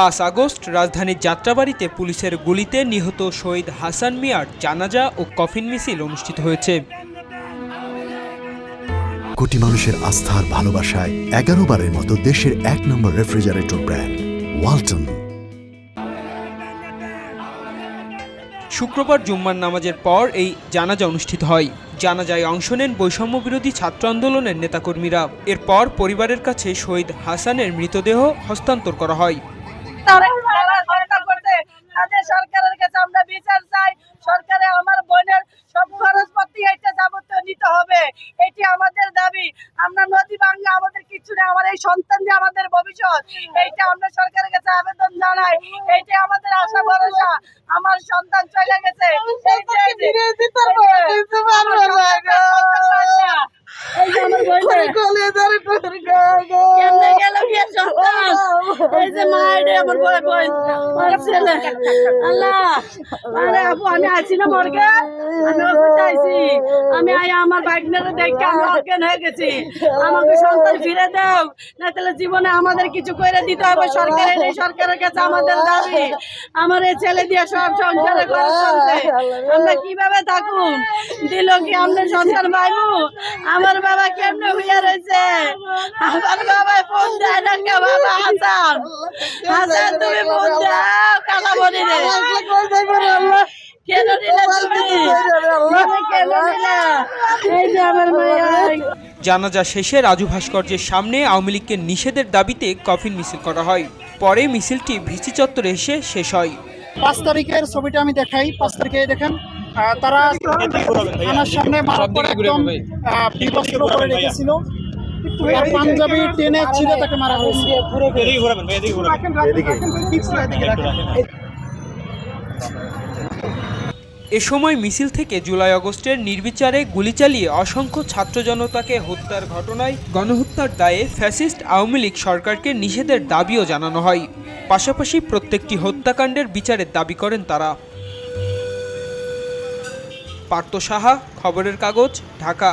পাঁচ আগস্ট রাজধানীর যাত্রাবাড়িতে পুলিশের গুলিতে নিহত শহীদ হাসান মিয়ার জানাজা ও কফিন মিছিল অনুষ্ঠিত হয়েছে। কোটি মানুষের আস্থার ভালোবাসায় এগারো বারের মতো দেশের এক নম্বর রেফ্রিজারেটর ব্র্যান্ড ওয়ালটন। শুক্রবার জুম্মার নামাজের পর এই জানাজা অনুষ্ঠিত হয়। জানাজায় অংশ নেন বৈষম্য বিরোধী ছাত্র আন্দোলনের নেতাকর্মীরা। এরপর পরিবারের কাছে শহীদ হাসানের মৃতদেহ হস্তান্তর করা হয়। তাদের সরকারের কাছে আমরা বিচার চাই। সরকারে আমার বোনের সব খরচপাতি এটা যাবতীয় নিতে হবে। এটি আমাদের দাবি। আমরা নদী ভাঙ্গা আমাদের কিছু নেই আমার এই সন্তান যে আমাদের ভবিষ্যৎ। এইটা আমরা সরকারের কাছে আবেদন জানাই। এইটা আমাদের আশা, ভরসা। আমার সন্তান চলে গেছে সন্তানটা সন্তান পায় না। এই যে আমার বোনের কেমনে গেল বিয়ে সন্তান? এই আমার আমার আমি আছি না মর্গে? আমি আই আমার ভাগ্নেরে দেখে আমি অজ্ঞান হয়ে গেছি। আমাকে সন্তান ফিরে দাও, না তাহলে জীবনে আমাদের কিছু করে দিতে হবে। সরকারের এই সরকারের কাছে আমাদের দাবি। আমার এই ছেলে দিয়ে সব সংসারে চলছে। আমরা কীভাবে থাকুন? দিল কি আমাদের সন্তান পাইবো আমার বাবা কেমনে হইয়া রয়েছে আমার বাবা ফোন দেয় না বাবা হাসান হাসান তুমি ফোন দাও কালা বলি রে কেন দিলে তুমি তুমি কেন দিলে এই যে আমার মায়া জানাজা শেষে রাজু ভাস্কর্যের সামনে আওয়ামী লীগকে নিষেধের দাবিতে কফিন মিছিল করা হয় পরে মিছিলটি ভিসি চত্বরে এসে শেষ হয় পাঁচ তারিখের ছবিটা আমি দেখাই পাঁচ তারিখে দেখেন তারা আমার সামনে পর একদম বিবস্ত্র করে রেখেছিল পাঞ্জাবি টেনে ছিঁড়ে তাকে মারা হয়েছে। এ সময় মিছিল থেকে জুলাই আগস্টের নির্বিচারে গুলি চালিয়ে অসংখ্য ছাত্র জনতাকে হত্যার ঘটনায় গণহত্যার দায়ে ফ্যাসিস্ট আওয়ামী লীগ সরকারকে নিষেধের দাবিও জানানো হয়। পাশাপাশি প্রত্যেকটি হত্যাকাণ্ডের বিচারের দাবি করেন তারা। পার্থ সাহা খবরের কাগজ ঢাকা।